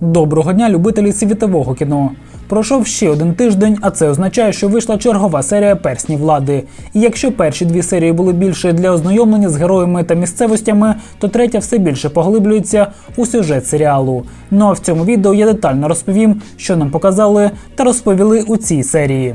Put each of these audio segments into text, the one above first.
Доброго дня, любителі світового кіно. Пройшов ще один тиждень, а це означає, що вийшла чергова серія персні влади. І якщо перші дві серії були більше для ознайомлення з героями та місцевостями, то третя все більше поглиблюється у сюжет серіалу. Ну а в цьому відео я детально розповім, що нам показали та розповіли у цій серії.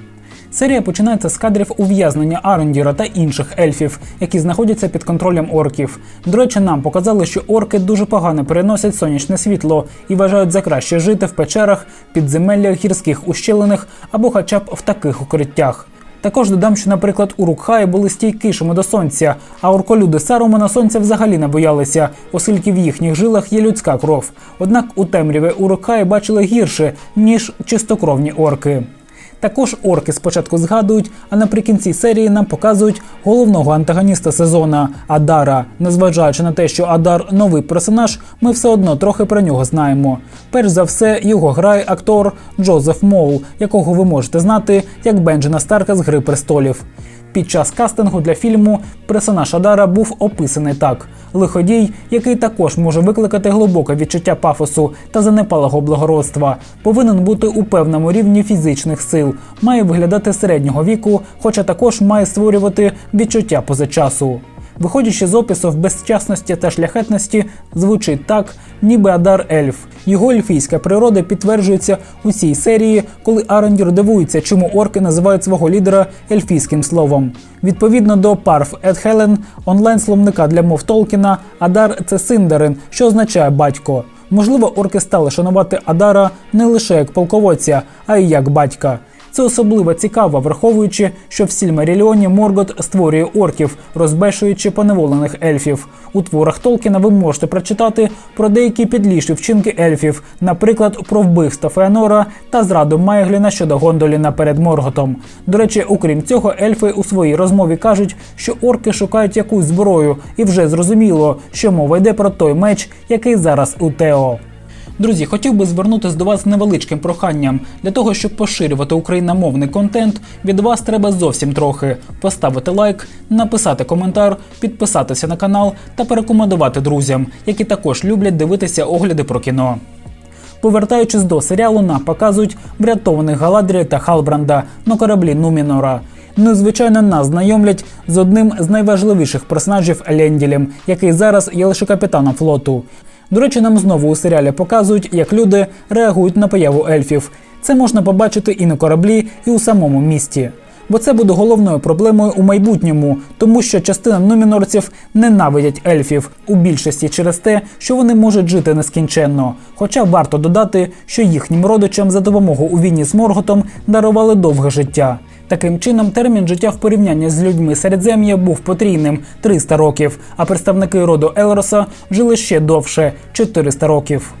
Серія починається з кадрів ув'язнення Арендіра та інших ельфів, які знаходяться під контролем орків. До речі, нам показали, що орки дуже погано переносять сонячне світло і вважають за краще жити в печерах, підземеллях, гірських ущелинах або хоча б в таких укриттях. Також додам, що, наприклад, у Рукхаї були стійкішими до сонця, а орколюди Сарумана сонця взагалі не боялися, оскільки в їхніх жилах є людська кров. Однак у темряві у Рукхаї бачили гірше, ніж чистокровні орки. Також орки спочатку згадують, а наприкінці серії нам показують головного антагоніста сезона Адара. Незважаючи на те, що Адар новий персонаж, ми все одно трохи про нього знаємо. Перш за все, його грає актор Джозеф Моул, якого ви можете знати як Бенджина Старка з Гри престолів. Під час кастингу для фільму персонаж Адара був описаний так: лиходій, який також може викликати глибоке відчуття пафосу та занепалого благородства, повинен бути у певному рівні фізичних сил, має виглядати середнього віку, хоча також має створювати відчуття поза часу. Виходячи з опису в безчасності та шляхетності, звучить так, ніби Адар ельф. Його ельфійська природа підтверджується у цій серії, коли Арендір дивується, чому орки називають свого лідера ельфійським словом. Відповідно до Парф Ед Хелен, онлайн-словника для мов Толкіна, Адар це Синдарин, що означає батько. Можливо, орки стали шанувати Адара не лише як полководця, а й як батька. Це особливо цікаво, враховуючи, що в Сільмаріліоні Моргот створює орків, розбешуючи поневолених ельфів. У творах Толкіна ви можете прочитати про деякі підліші вчинки ельфів, наприклад, про вбивство Феонора та зраду Майгліна щодо Гондоліна перед Морготом. До речі, окрім цього, ельфи у своїй розмові кажуть, що орки шукають якусь зброю, і вже зрозуміло, що мова йде про той меч, який зараз у Тео. Друзі, хотів би звернутися до вас з невеличким проханням. Для того, щоб поширювати україномовний контент, від вас треба зовсім трохи поставити лайк, написати коментар, підписатися на канал та порекомендувати друзям, які також люблять дивитися огляди про кіно. Повертаючись до серіалу, нам показують врятованих Галадрія та Халбранда на кораблі Нумінора. Ну, звичайно, нас знайомлять з одним з найважливіших персонажів Ленділем, який зараз є лише капітаном флоту. До речі, нам знову у серіалі показують, як люди реагують на появу ельфів. Це можна побачити і на кораблі, і у самому місті. Бо це буде головною проблемою у майбутньому, тому що частина нумінорців ненавидять ельфів у більшості через те, що вони можуть жити нескінченно. Хоча варто додати, що їхнім родичам за допомогою у війні з Морготом дарували довге життя. Таким чином, термін життя в порівнянні з людьми Середзем'я був потрійним 300 років, а представники роду Елроса жили ще довше 400 років.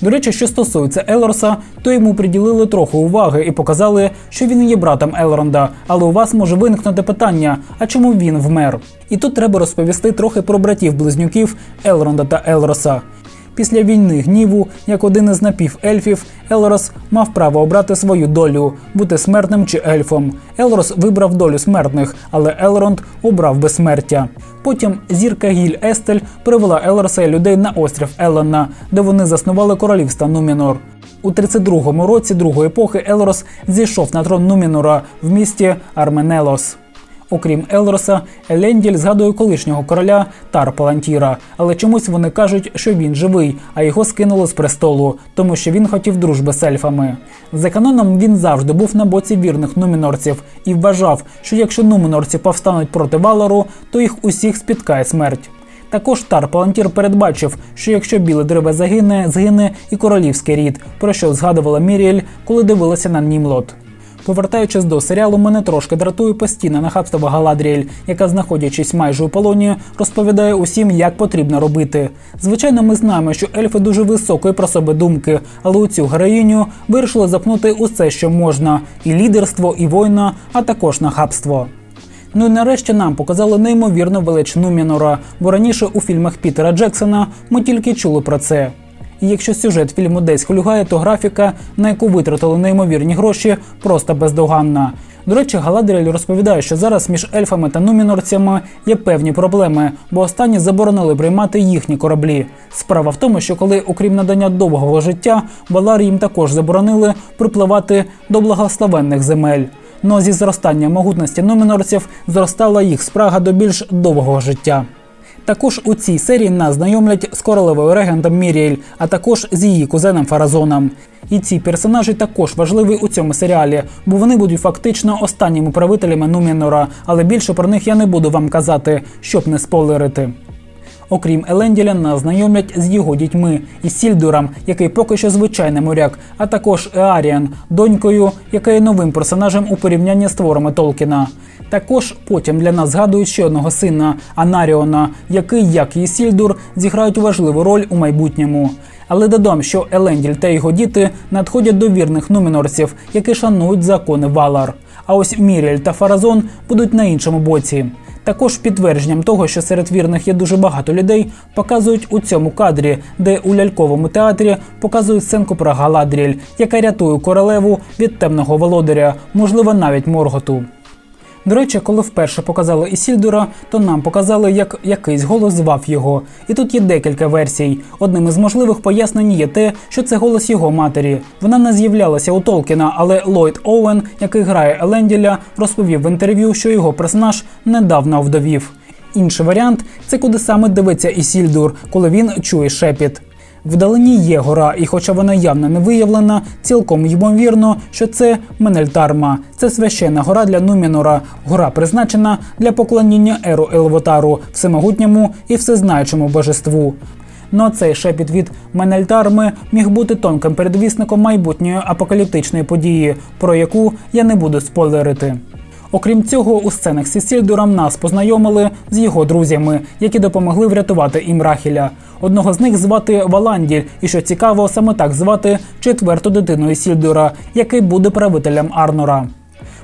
До речі, що стосується Елроса, то йому приділили трохи уваги і показали, що він є братом Елронда. Але у вас може виникнути питання: а чому він вмер? І тут треба розповісти трохи про братів-близнюків Елронда та Елроса. Після війни гніву, як один із напівельфів, Елрос мав право обрати свою долю бути смертним чи ельфом. Елрос вибрав долю смертних, але Елронд обрав безсмертя. Потім зірка Гіль Естель привела Елроса і людей на острів Елена, де вони заснували королівство Нумінор. У 32-му році другої епохи Елрос зійшов на трон Нумінора в місті Арменелос. Окрім Елроса, Еленділь згадує колишнього короля Тар Палантіра, але чомусь вони кажуть, що він живий, а його скинули з престолу, тому що він хотів дружби з ельфами. За каноном він завжди був на боці вірних нумінорців і вважав, що якщо нумінорці повстануть проти Валору, то їх усіх спіткає смерть. Також Тар Палантір передбачив, що якщо біле дерево загине, згине і королівський рід, про що згадувала Міріель, коли дивилася на Німлот. Повертаючись до серіалу, мене трошки дратує постійне нахабство Галадріель, яка, знаходячись майже у полоні, розповідає усім, як потрібно робити. Звичайно, ми знаємо, що ельфи дуже високої про себе думки, але у цю героїню вирішили запнути усе, що можна: і лідерство, і війна, а також нахабство. Ну і нарешті нам показали неймовірну велич Нумінора, бо раніше у фільмах Пітера Джексона ми тільки чули про це. І якщо сюжет фільму десь хулюгає, то графіка, на яку витратили неймовірні гроші, просто бездоганна. До речі, Галадріель розповідає, що зараз між ельфами та нумінорцями є певні проблеми, бо останні заборонили приймати їхні кораблі. Справа в тому, що коли, окрім надання довгого життя, Валар їм також заборонили припливати до благословенних земель. А зі зростанням могутності нумінорців зростала їх спрага до більш довгого життя. Також у цій серії нас знайомлять з королевою регентом Міріель, а також з її кузеном Фаразоном. І ці персонажі також важливі у цьому серіалі, бо вони будуть фактично останніми правителями Нумінора, але більше про них я не буду вам казати, щоб не спойлерити. Окрім Еленділя, нас знайомлять з його дітьми і Сільдуром, який поки що звичайний моряк, а також Еаріан, донькою, яка є новим персонажем у порівнянні з творами Толкіна. Також потім для нас згадують ще одного сина Анаріона, який, як і Сільдур, зіграють важливу роль у майбутньому. Але додам, що Еленділь та його діти надходять до вірних нумінорців, які шанують закони Валар. А ось Міріль та Фаразон будуть на іншому боці. Також підтвердженням того, що серед вірних є дуже багато людей, показують у цьому кадрі, де у ляльковому театрі показують сценку про Галадріель, яка рятує королеву від темного володаря, можливо, навіть Морготу. До речі, коли вперше показали Ісільдура, то нам показали, як якийсь голос звав його. І тут є декілька версій. Одним із можливих пояснень є те, що це голос його матері. Вона не з'являлася у Толкіна, але Ллойд Оуен, який грає Еленділя, розповів в інтерв'ю, що його персонаж недавно вдовів. Інший варіант це куди саме дивиться Ісільдур, коли він чує шепіт. Вдалині є гора, і хоча вона явно не виявлена, цілком ймовірно, що це Менельтарма. Це священна гора для Нумінора. Гора призначена для поклоніння Еру Елвотару, всемогутньому і всезнаючому божеству. Ну а цей шепіт від Менельтарми міг бути тонким передвісником майбутньої апокаліптичної події, про яку я не буду спойлерити. Окрім цього, у сценах зі Сільдуром нас познайомили з його друзями, які допомогли врятувати Імрахіля. Одного з них звати Валанділь, і що цікаво, саме так звати четверту дитину Ісільдура, який буде правителем Арнора.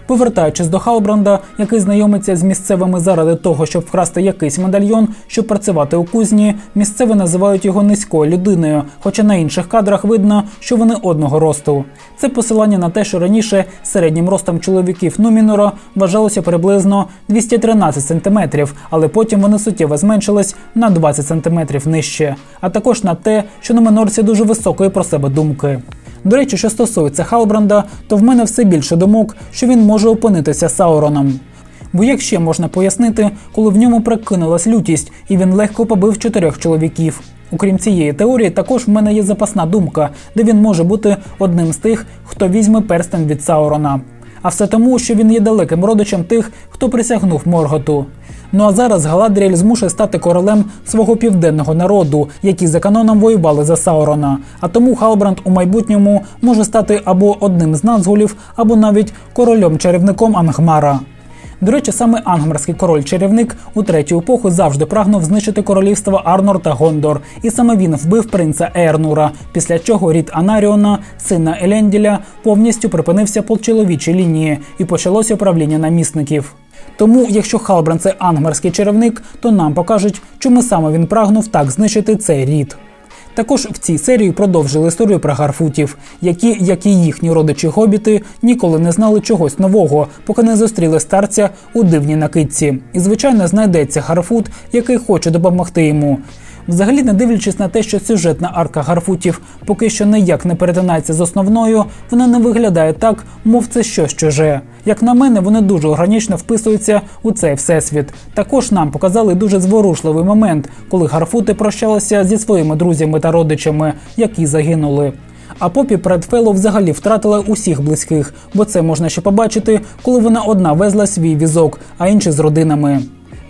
Повертаючись до Халбранда, який знайомиться з місцевими заради того, щоб вкрасти якийсь медальйон, щоб працювати у кузні, місцеві називають його низькою людиною, хоча на інших кадрах видно, що вони одного росту. Це посилання на те, що раніше середнім ростом чоловіків Нумінора вважалося приблизно 213 см, але потім вони суттєво зменшились на 20 см нижче, а також на те, що нумінорці дуже високої про себе думки. До речі, що стосується Халбранда, то в мене все більше думок, що він може опинитися Сауроном. Бо як ще можна пояснити, коли в ньому прикинулась лютість, і він легко побив чотирьох чоловіків. Окрім цієї теорії, також в мене є запасна думка, де він може бути одним з тих, хто візьме перстень від Саурона. А все тому, що він є далеким родичем тих, хто присягнув Морготу. Ну а зараз Галадріель змушує стати королем свого південного народу, які за каноном воювали за Саурона. А тому Халбранд у майбутньому може стати або одним з назгулів, або навіть королем-чарівником Ангмара. До речі, саме ангмарський король-чарівник у третю епоху завжди прагнув знищити королівство Арнор та Гондор, і саме він вбив принца Ернура, після чого рід Анаріона, сина Еленділя, повністю припинився по чоловічій лінії і почалося правління намісників. Тому, якщо Халбран це ангмарський чарівник, то нам покажуть, чому саме він прагнув так знищити цей рід. Також в цій серії продовжили історію про гарфутів, які, як і їхні родичі гобіти, ніколи не знали чогось нового, поки не зустріли старця у дивній накидці. І, звичайно, знайдеться гарфут, який хоче допомогти йому. Взагалі, не дивлячись на те, що сюжетна арка гарфутів поки що ніяк не перетинається з основною, вона не виглядає так, мов це щось чуже. Як на мене, вони дуже органічно вписуються у цей всесвіт. Також нам показали дуже зворушливий момент, коли гарфути прощалися зі своїми друзями та родичами, які загинули. А попі Предфелло взагалі втратила усіх близьких, бо це можна ще побачити, коли вона одна везла свій візок, а інші з родинами.